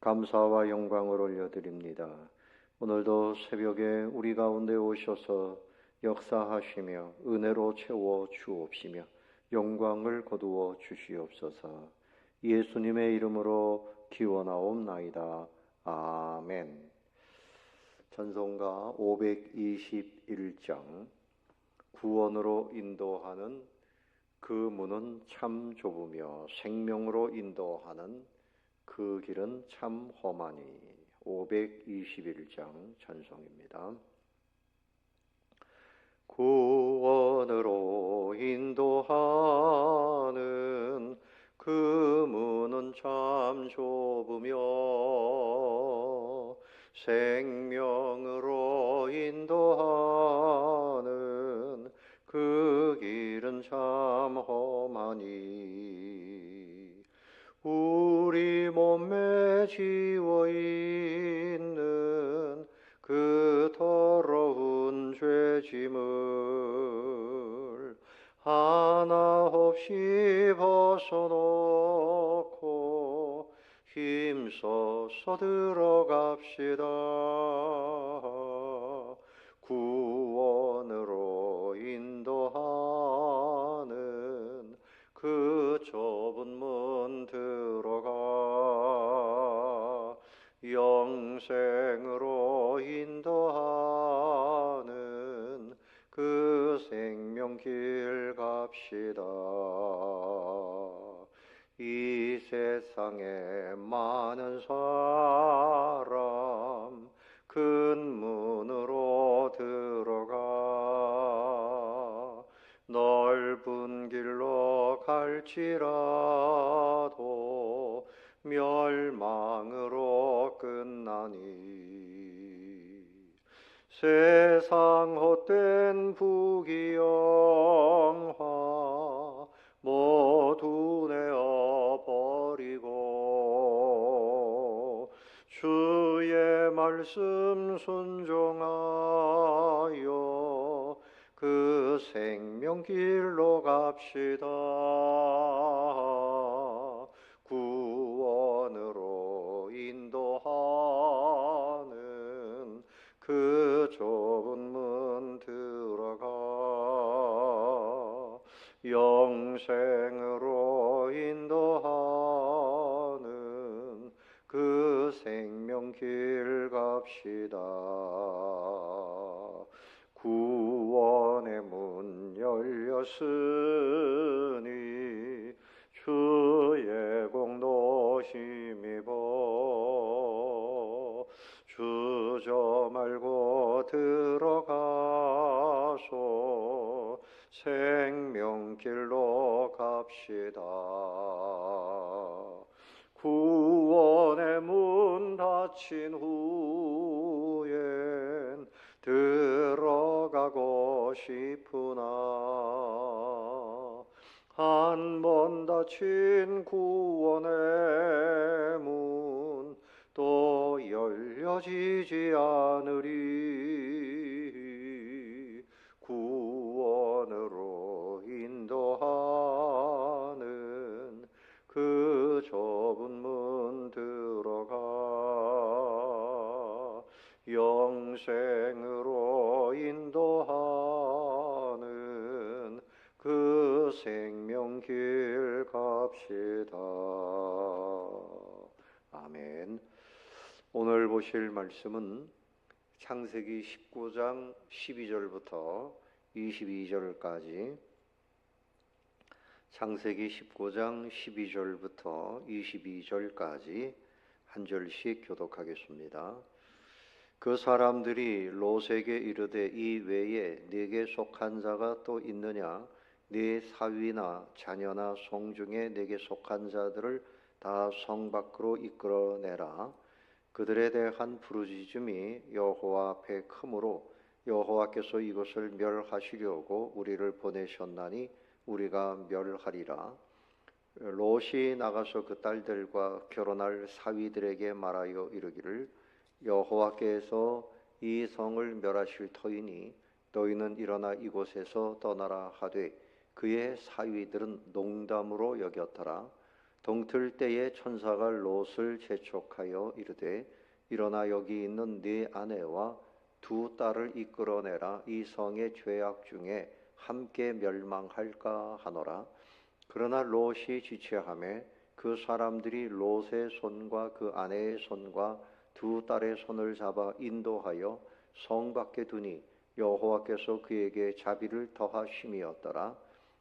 감사와 영광을 올려드립니다. 오늘도 새벽에 우리 가운데 오셔서 역사하시며 은혜로 채워 주옵시며 영광을 거두어 주시옵소서. 예수님의 이름으로 기원하옵나이다. 아멘. 전송가 521장 구원으로 인도하는 그 문은 참 좁으며 생명으로 인도하는 그 길은 참 험하니 521장 전송입니다. 구원으로 인도하는 그 문은 참 좁으며 생명으로 인도하는 그 길은 참 험하니 우리 몸에 지워 있는 그 더러운 죄짐을 하나 없이 벗어놓고 힘써서 들어갑시다. 구원으로 영생으로 인도하는 그 생명길 갑시다. 이 세상에 많은 사람 큰 문으로 들어가 넓은 길로 갈지라도 멸망으 로 끝나니 세상 헛된 부귀영화 모두 내어 버리고 주의 말씀 순종하여 그 생명길로 갑시다. 열렸으니 주의 공도 힘입어 주저 말고 들어가서 생명길로 갑시다. 구원의 문 닫힌 후 닫힌 구원의 문 또 열려지지 보실 말씀은 창세기 19장 12절부터 22절까지 창세기 19장 12절부터 22절까지 한 절씩 교독하겠습니다. 그 사람들이 롯에게 이르되 이 외에 네게 속한 자가 또 있느냐 네 사위나 자녀나 송 중에 내게 속한 자들을 다 성 밖으로 이끌어내라 그들에 대한 부르짖음이 여호와 앞에 크므로 여호와께서 이것을 멸하시려고 우리를 보내셨나니 우리가 멸하리라. 롯이 나가서 그 딸들과 결혼할 사위들에게 말하여 이르기를 여호와께서 이 성을 멸하실 터이니 너희는 일어나 이곳에서 떠나라 하되 그의 사위들은 농담으로 여겼더라 동틀 때에 천사가 롯을 재촉하여 이르되 일어나 여기 있는 네 아내와 두 딸을 이끌어내라. 이 성의 죄악 중에 함께 멸망할까 하노라. 그러나 롯이 지체함에 그 사람들이 롯의 손과 그 아내의 손과 두 딸의 손을 잡아 인도하여 성 밖에 두니 여호와께서 그에게 자비를 더하심이었더라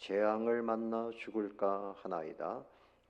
재앙을 만나 죽을까 하나이다.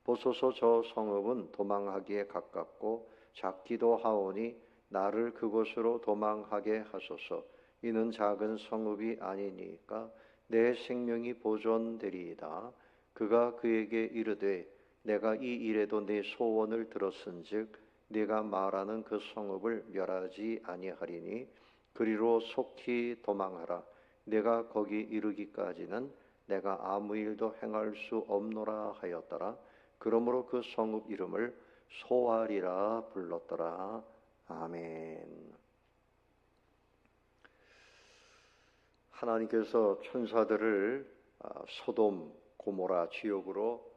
보소서 저 성읍은 도망하기에 가깝고 작기도 하오니 나를 그곳으로 도망하게 하소서. 이는 작은 성읍이 아니니까 내 생명이 보존되리이다. 그가 그에게 이르되 내가 이 일에도 내 소원을 들었은즉 네가 말하는 그 성읍을 멸하지 아니하리니 그리로 속히 도망하라. 내가 거기 이르기까지는 내가 아무 일도 행할 수 없노라 하였더라 그러므로 그 성읍 이름을 소알이라 불렀더라 아멘 하나님께서 천사들을 아, 소돔 고모라 지역으로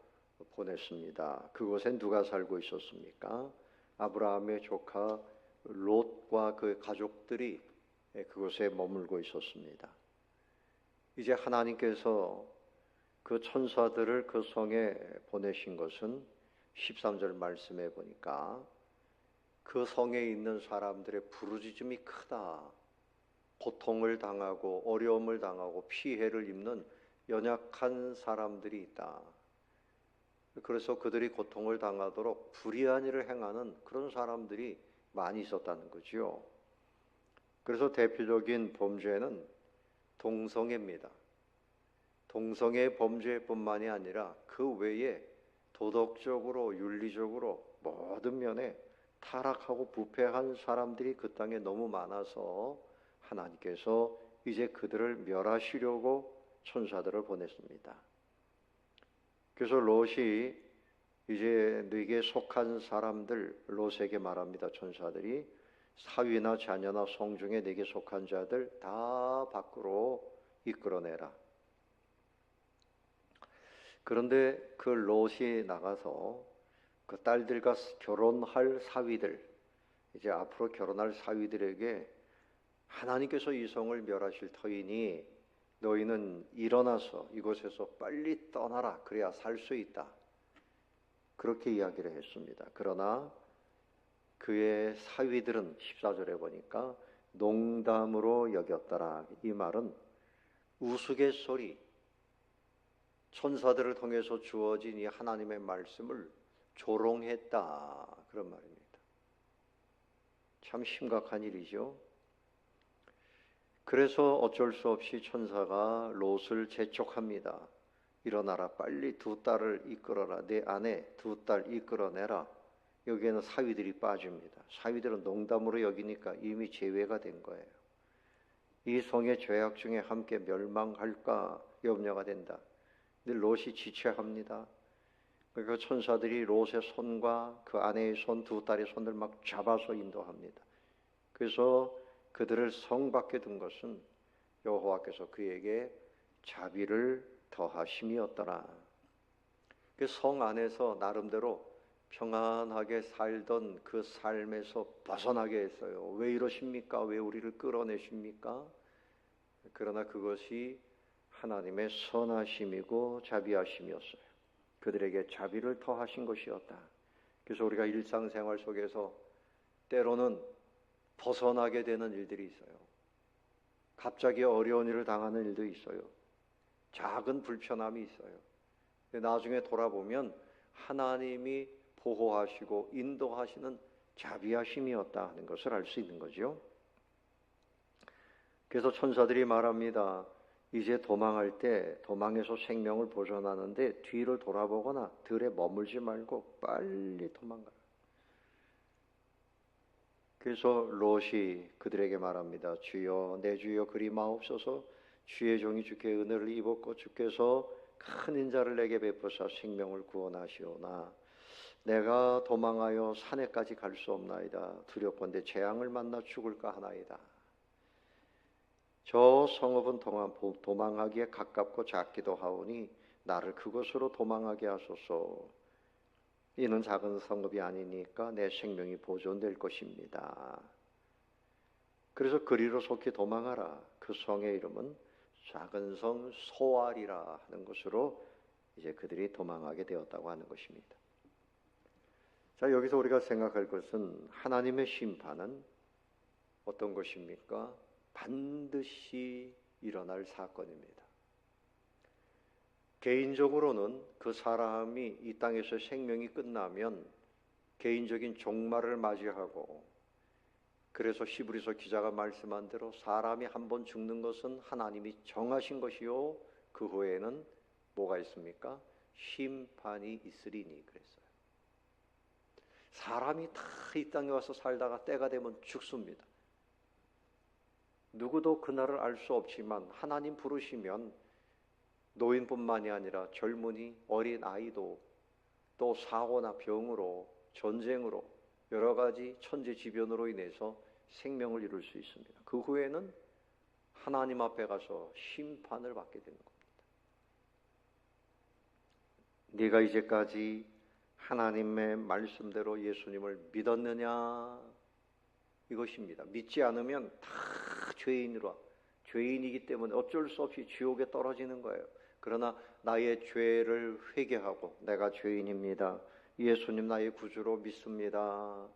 보냈습니다. 그곳엔 누가 살고 있었습니까? 아브라함의 조카 롯과 그 가족들이 그곳에 머물고 있었습니다. 이제 하나님께서 그 천사들을 그 성에 보내신 것은 13절 말씀에 보니까 그 성에 있는 사람들의 부르짖음이 크다. 고통을 당하고 어려움을 당하고 피해를 입는 연약한 사람들이 있다. 그래서 그들이 고통을 당하도록 불의한 일을 행하는 그런 사람들이 많이 있었다는 거지요. 그래서 대표적인 범죄는 동성애입니다. 동성애 범죄뿐만이 아니라 그 외에 도덕적으로 윤리적으로 모든 면에 타락하고 부패한 사람들이 그 땅에 너무 많아서 하나님께서 이제 그들을 멸하시려고 천사들을 보냈습니다. 그래서 롯이 이제 네게 속한 사람들 롯에게 말합니다. 천사들이 사위나 자녀나 성중에 네게 속한 자들 다 밖으로 이끌어내라. 그런데 그 롯이 나가서 그 딸들과 결혼할 사위들 이제 앞으로 결혼할 사위들에게 하나님께서 이 성을 멸하실 터이니 너희는 일어나서 이곳에서 빨리 떠나라. 그래야 살 수 있다. 그렇게 이야기를 했습니다. 그러나 그의 사위들은 14절에 보니까 농담으로 여겼더라. 이 말은 우스갯소리, 천사들을 통해서 주어진 이 하나님의 말씀을 조롱했다. 그런 말입니다. 참 심각한 일이죠. 그래서 어쩔 수 없이 천사가 롯을 재촉합니다. 일어나라 빨리 두 딸을 이끌어라 내 아내 두 딸 이끌어내라 여기에는 사위들이 빠집니다. 사위들은 농담으로 여기니까 이미 제외가 된 거예요. 이 성의 죄악 중에 함께 멸망할까 염려가 된다. 근데 롯이 지체합니다. 그러니까 천사들이 롯의 손과 그 아내의 손, 두 딸의 손을 막 잡아서 인도합니다. 그래서 그들을 성 밖에 둔 것은 여호와께서 그에게 자비를 더하심이었더라. 그 성 안에서 나름대로 평안하게 살던 그 삶에서 벗어나게 했어요. 왜 이러십니까? 왜 우리를 끌어내십니까? 그러나 그것이 하나님의 선하심이고 자비하심이었어요. 그들에게 자비를 더하신 것이었다. 그래서 우리가 일상생활 속에서 때로는 벗어나게 되는 일들이 있어요. 갑자기 어려운 일을 당하는 일도 있어요. 작은 불편함이 있어요. 나중에 돌아보면 하나님이 보호하시고 인도하시는 자비하심이었다 하는 것을 알 수 있는 거죠. 그래서 천사들이 말합니다. 이제 도망할 때 도망해서 생명을 보존하는데 뒤를 돌아보거나 들에 머물지 말고 빨리 도망가라. 그래서 롯이 그들에게 말합니다. 주여 내 주여 그리 마옵소서 주의 종이 주께 은혜를 입었고 주께서 큰 인자를 내게 베푸사 생명을 구원하시오나 내가 도망하여 산에까지 갈 수 없나이다. 두렵건대 재앙을 만나 죽을까 하나이다. 저 성읍은 도망하기에 가깝고 작기도 하오니 나를 그곳으로 도망하게 하소서. 이는 작은 성읍이 아니니까 내 생명이 보존될 것입니다. 그래서 그리로 속히 도망하라. 그 성의 이름은 작은 성 소알이라 하는 것으로 이제 그들이 도망하게 되었다고 하는 것입니다. 자, 여기서 우리가 생각할 것은 하나님의 심판은 어떤 것입니까? 반드시 일어날 사건입니다. 개인적으로는 그 사람이 이 땅에서 생명이 끝나면 개인적인 종말을 맞이하고 그래서 히브리서 기자가 말씀한 대로 사람이 한 번 죽는 것은 하나님이 정하신 것이요 그 후에는 뭐가 있습니까? 심판이 있으리니 그랬어요. 사람이 다 이 땅에 와서 살다가 때가 되면 죽습니다. 누구도 그날을 알 수 없지만 하나님 부르시면 노인뿐만이 아니라 젊은이, 어린 아이도 또 사고나 병으로 전쟁으로 여러 가지 천재지변으로 인해서 생명을 이룰 수 있습니다. 그 후에는 하나님 앞에 가서 심판을 받게 되는 겁니다. 네가 이제까지 하나님의 말씀대로 예수님을 믿었느냐? 이것입니다. 믿지 않으면 다 죄인으로 죄인이기 때문에 어쩔 수 없이 지옥에 떨어지는 거예요. 그러나 나의 죄를 회개하고 내가 죄인입니다. 예수님 나의 구주로 믿습니다.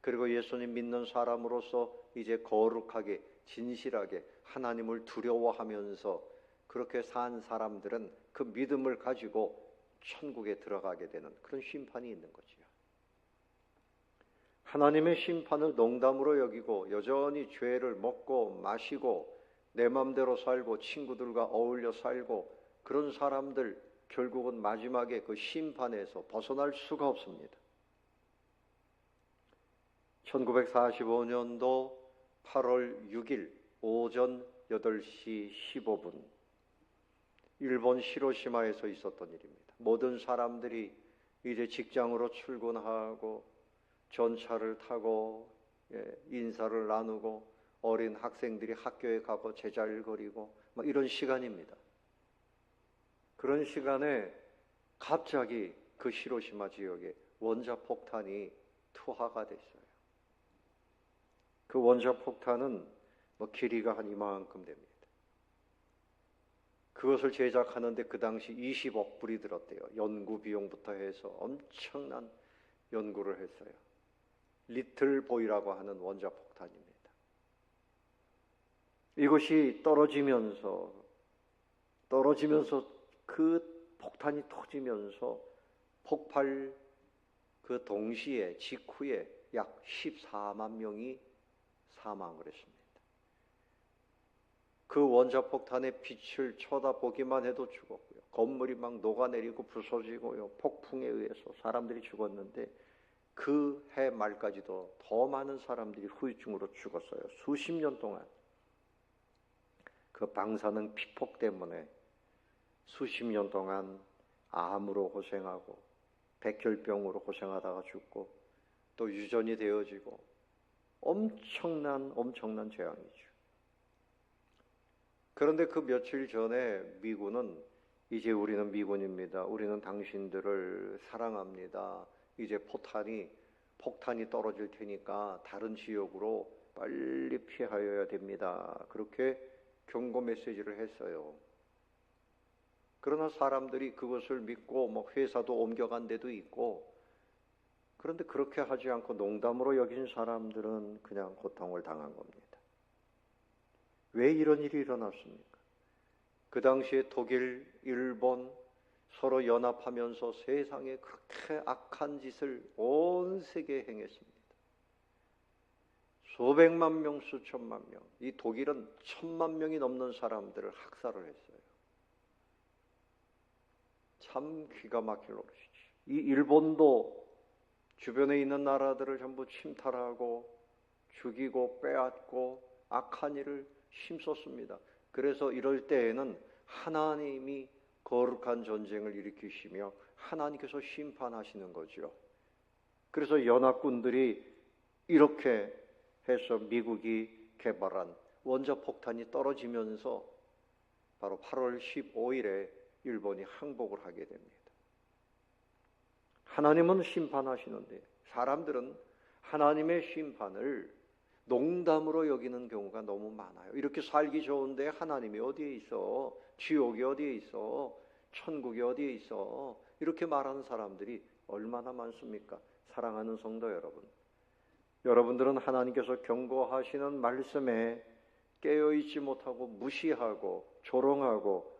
그리고 예수님 믿는 사람으로서 이제 거룩하게 진실하게 하나님을 두려워하면서 그렇게 산 사람들은 그 믿음을 가지고 천국에 들어가게 되는 그런 심판이 있는 거지요. 하나님의 심판을 농담으로 여기고 여전히 죄를 먹고 마시고 내 맘대로 살고 친구들과 어울려 살고 그런 사람들 결국은 마지막에 그 심판에서 벗어날 수가 없습니다. 1945년도 8월 6일 오전 8시 15분 일본 시로시마에서 있었던 일입니다. 모든 사람들이 이제 직장으로 출근하고 전차를 타고 예, 인사를 나누고 어린 학생들이 학교에 가고 제자리를 거리고 이런 시간입니다. 그런 시간에 갑자기 그 시로시마 지역에 원자 폭탄이 투하가 됐어요. 그 원자 폭탄은 뭐 길이가 한 이만큼 됩니다. 그것을 제작하는데 그 당시 20억 불이 들었대요. 연구 비용부터 해서 엄청난 연구를 했어요. 리틀 보이라고 하는 원자 폭탄입니다. 이것이 떨어지면서 떨어지면서 그 폭탄이 터지면서 폭발 그 동시에 직후에 약 14만 명이 사망을 했습니다. 그 원자폭탄의 빛을 쳐다보기만 해도 죽었고요. 건물이 막 녹아내리고 부서지고요. 폭풍에 의해서 사람들이 죽었는데 그 해 말까지도 더 많은 사람들이 후유증으로 죽었어요. 수십 년 동안. 그 방사능 피폭 때문에 수십 년 동안 암으로 고생하고 백혈병으로 고생하다가 죽고 또 유전이 되어지고 엄청난 엄청난 재앙이죠. 그런데 그 며칠 전에 미군은 이제 우리는 미군입니다. 우리는 당신들을 사랑합니다. 이제 포탄이 폭탄이 떨어질 테니까 다른 지역으로 빨리 피하여야 됩니다. 그렇게 경고 메시지를 했어요. 그러나 사람들이 그것을 믿고 뭐 회사도 옮겨간 데도 있고 그런데 그렇게 하지 않고 농담으로 여긴 사람들은 그냥 고통을 당한 겁니다. 왜 이런 일이 일어났습니까? 그 당시에 독일, 일본 서로 연합하면서 세상에 그렇게 악한 짓을 온 세계에 행했습니다. 수백만 명, 수천만 명. 이 독일은 천만 명이 넘는 사람들을 학살을 했어요. 참 기가 막힐 노릇이지. 이 일본도 주변에 있는 나라들을 전부 침탈하고 죽이고 빼앗고 악한 일을 힘썼습니다. 그래서 이럴 때에는 하나님이 거룩한 전쟁을 일으키시며 하나님께서 심판하시는 거죠. 그래서 연합군들이 이렇게 해서 미국이 개발한 원자 폭탄이 떨어지면서 바로 8월 15일에 일본이 항복을 하게 됩니다. 하나님은 심판하시는데 사람들은 하나님의 심판을 농담으로 여기는 경우가 너무 많아요. 이렇게 살기 좋은데 하나님이 어디에 있어? 지옥이 어디에 있어? 천국이 어디에 있어? 이렇게 말하는 사람들이 얼마나 많습니까? 사랑하는 성도 여러분. 여러분들은 하나님께서 경고하시는 말씀에 깨어있지 못하고 무시하고 조롱하고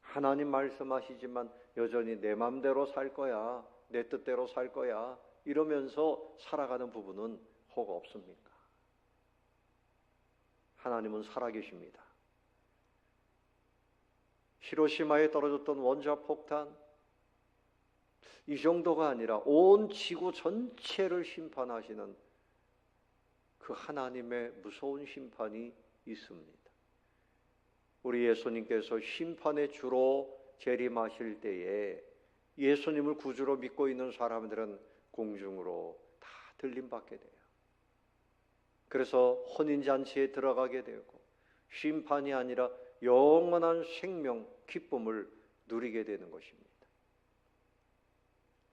하나님 말씀하시지만 여전히 내 맘대로 살 거야. 내 뜻대로 살 거야. 이러면서 살아가는 부분은 혹 없습니까? 하나님은 살아계십니다. 히로시마에 떨어졌던 원자 폭탄 이 정도가 아니라 온 지구 전체를 심판하시는 그 하나님의 무서운 심판이 있습니다. 우리 예수님께서 심판의 주로 재림하실 때에 예수님을 구주로 믿고 있는 사람들은 공중으로 다 들림받게 돼요. 그래서 혼인잔치에 들어가게 되고 심판이 아니라 영원한 생명, 기쁨을 누리게 되는 것입니다.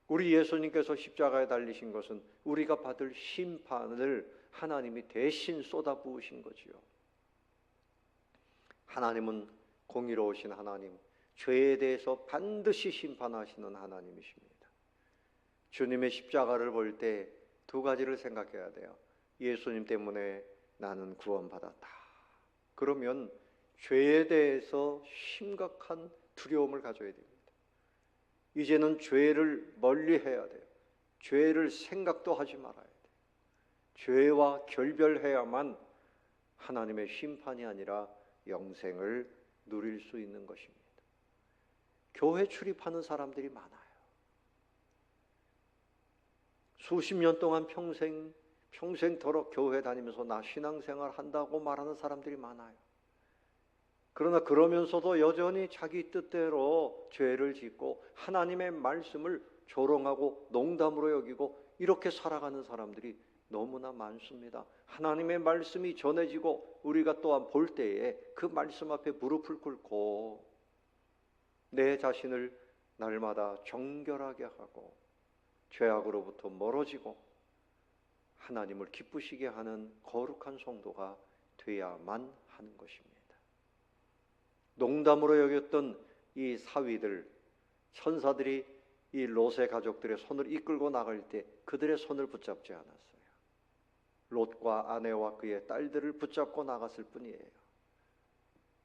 우리 예수님께서 십자가에 달리신 것은 우리가 받을 심판을 하나님이 대신 쏟아부으신 거지요. 하나님은 공의로우신 하나님, 죄에 대해서 반드시 심판하시는 하나님이십니다. 주님의 십자가를 볼 때 두 가지를 생각해야 돼요. 예수님 때문에 나는 구원받았다. 그러면 죄에 대해서 심각한 두려움을 가져야 됩니다. 이제는 죄를 멀리 해야 돼요. 죄를 생각도 하지 말아야 돼요. 죄와 결별해야만 하나님의 심판이 아니라 영생을 누릴 수 있는 것입니다. 교회 출입하는 사람들이 많아요. 수십 년 동안 평생 평생토록 교회 다니면서 나 신앙생활 한다고 말하는 사람들이 많아요. 그러나 그러면서도 여전히 자기 뜻대로 죄를 짓고 하나님의 말씀을 조롱하고 농담으로 여기고 이렇게 살아가는 사람들이 너무나 많습니다. 하나님의 말씀이 전해지고 우리가 또한 볼 때에 그 말씀 앞에 무릎을 꿇고 내 자신을 날마다 정결하게 하고 죄악으로부터 멀어지고 하나님을 기쁘시게 하는 거룩한 성도가 되야만 하는 것입니다. 농담으로 여겼던 이 사위들, 천사들이 이 롯의 가족들의 손을 이끌고 나갈 때 그들의 손을 붙잡지 않았어요. 롯과 아내와 그의 딸들을 붙잡고 나갔을 뿐이에요.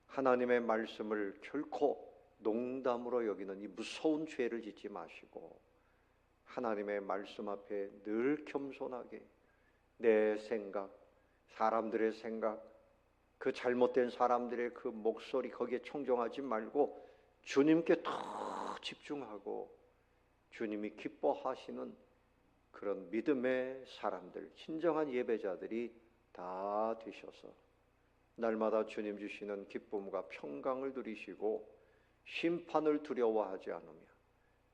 하나님의 말씀을 결코 농담으로 여기는 이 무서운 죄를 짓지 마시고 하나님의 말씀 앞에 늘 겸손하게 내 생각, 사람들의 생각, 그 잘못된 사람들의 그 목소리 거기에 청정하지 말고 주님께 더 집중하고 주님이 기뻐하시는 그런 믿음의 사람들, 진정한 예배자들이 다 되셔서 날마다 주님 주시는 기쁨과 평강을 누리시고 심판을 두려워하지 않으며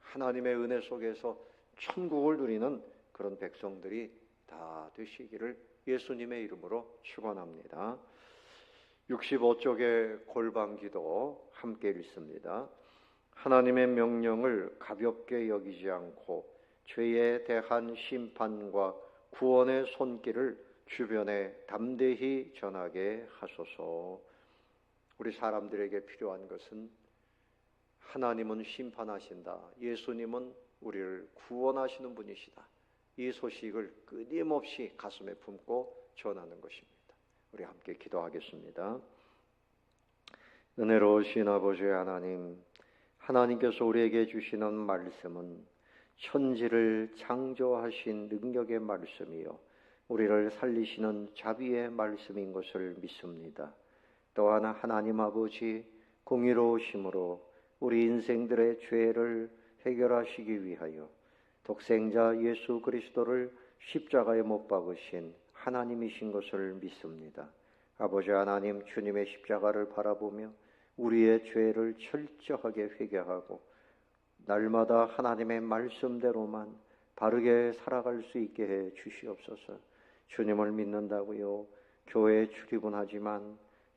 하나님의 은혜 속에서 천국을 누리는 그런 백성들이 다 되시기를 예수님의 이름으로 축원합니다. 65쪽의 골방기도 함께 읽습니다. 하나님의 명령을 가볍게 여기지 않고 죄에 대한 심판과 구원의 손길을 주변에 담대히 전하게 하소서. 우리 사람들에게 필요한 것은 하나님은 심판하신다. 예수님은 우리를 구원하시는 분이시다. 이 소식을 끊임없이 가슴에 품고 전하는 것입니다. 우리 함께 기도하겠습니다. 은혜로우신 아버지 하나님, 하나님께서 우리에게 주시는 말씀은 천지를 창조하신 능력의 말씀이요. 우리를 살리시는 자비의 말씀인 것을 믿습니다. 또한 하나님 아버지 공의로우심으로 우리 인생들의 죄를 해결하시기 위하여 독생자 예수 그리스도를 십자가에 못 박으신 하나님이신 것을 믿습니다. 아버지 하나님 주님의 십자가를 바라보며 우리의 죄를 철저하게 회개하고 날마다 하나님의 말씀대로만 바르게 살아갈 수 있게 해 주시옵소서. 주님을 믿는다고요. 교회에 출입은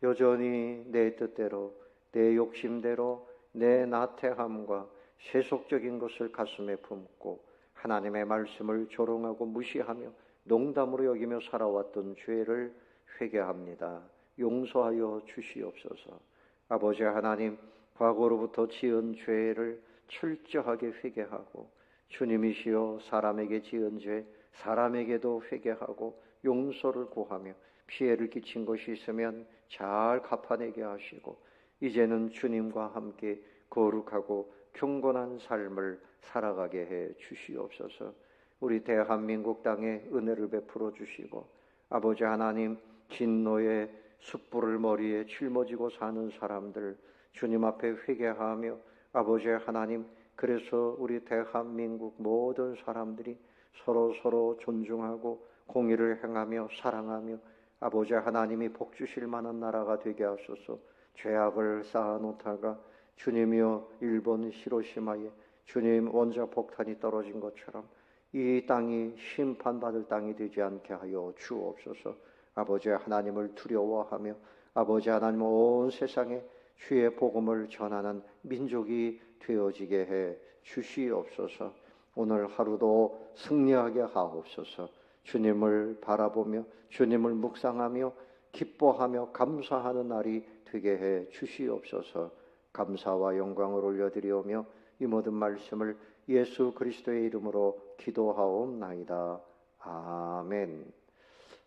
여전히 내 뜻대로 내 욕심대로 내 나태함과 세속적인 것을 가슴에 품고 하나님의 말씀을 조롱하고 무시하며 농담으로 여기며 살아왔던 죄를 회개합니다. 용서하여 주시옵소서. 아버지 하나님, 과거로부터 지은 죄를 철저하게 회개하고 주님이시여 사람에게 지은 죄 사람에게도 회개하고 용서를 구하며 피해를 끼친 것이 있으면 잘 갚아내게 하시고 이제는 주님과 함께 거룩하고 경건한 삶을 살아가게 해 주시옵소서. 우리 대한민국 땅에 은혜를 베풀어 주시고 아버지 하나님 진노의 숯불을 머리에 짊어지고 사는 사람들 주님 앞에 회개하며 아버지 하나님 그래서 우리 대한민국 모든 사람들이 서로 서로 존중하고 공의를 행하며 사랑하며 아버지 하나님이 복 주실 만한 나라가 되게 하소서. 죄악을 쌓아놓다가 주님이여 일본 히로시마에 주님 원자 폭탄이 떨어진 것처럼 이 땅이 심판받을 땅이 되지 않게 하여 주옵소서. 아버지 하나님을 두려워하며 아버지 하나님 온 세상에 주의 복음을 전하는 민족이 되어지게 해 주시옵소서. 오늘 하루도 승리하게 하옵소서. 주님을 바라보며 주님을 묵상하며 기뻐하며 감사하는 날이 되게 해 주시옵소서. 감사와 영광을 올려드리오며 이 모든 말씀을 예수 그리스도의 이름으로 기도하옵나이다. 아멘.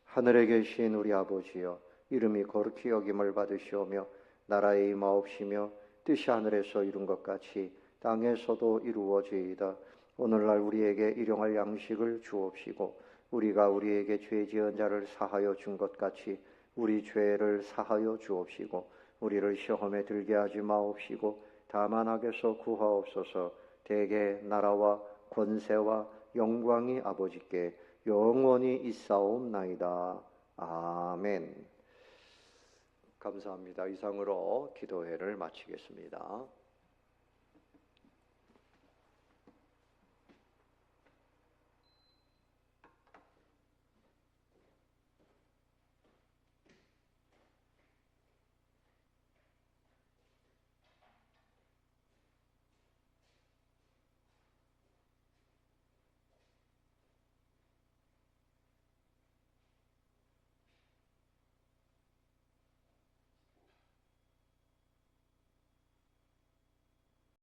하늘에 계신 우리 아버지여 이름이 거룩히 여김을 받으시오며 나라의 임하옵시며 뜻이 하늘에서 이룬 것 같이 땅에서도 이루어지이다. 오늘날 우리에게 일용할 양식을 주옵시고 우리가 우리에게 죄 지은 자를 사하여 준 것 같이 우리 죄를 사하여 주옵시고 우리를 시험에 들게 하지 마옵시고 다만 악에서 구하옵소서 대개 나라와 권세와 영광이 아버지께 영원히 있사옵나이다. 아멘. 감사합니다. 이상으로 기도회를 마치겠습니다.